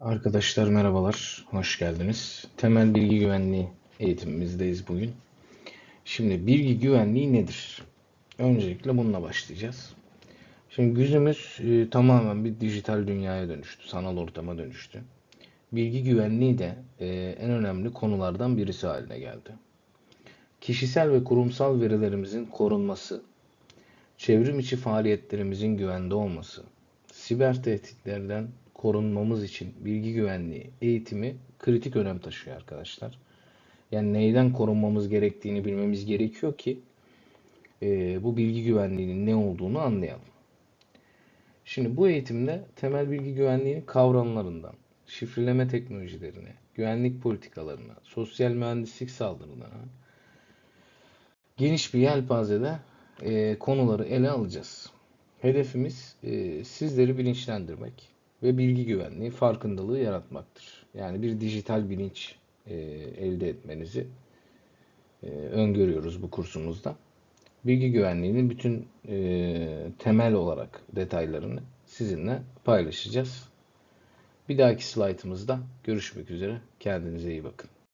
Arkadaşlar merhabalar, hoş geldiniz. Temel bilgi güvenliği eğitimimizdeyiz bugün. Şimdi bilgi güvenliği nedir? Öncelikle bununla başlayacağız. Şimdi günümüz e, tamamen bir dijital dünyaya dönüştü, sanal ortama dönüştü. Bilgi güvenliği de e, en önemli konulardan birisi haline geldi. Kişisel ve kurumsal verilerimizin korunması, çevrim içi faaliyetlerimizin güvende olması, siber tehditlerden korunmamız için bilgi güvenliği eğitimi kritik önem taşıyor arkadaşlar. Yani neyden korunmamız gerektiğini bilmemiz gerekiyor ki e, bu bilgi güvenliğinin ne olduğunu anlayalım. Şimdi bu eğitimde temel bilgi güvenliğinin kavramlarından, şifreleme teknolojilerine, güvenlik politikalarına, sosyal mühendislik saldırılarına geniş bir yelpazede e, konuları ele alacağız. Hedefimiz e, sizleri bilinçlendirmek ve bilgi güvenliği farkındalığı yaratmaktır. Yani bir dijital bilinç e, elde etmenizi e, öngörüyoruz bu kursumuzda. Bilgi güvenliğinin bütün e, temel olarak detaylarını sizinle paylaşacağız. Bir dahaki slaytımızda görüşmek üzere. Kendinize iyi bakın.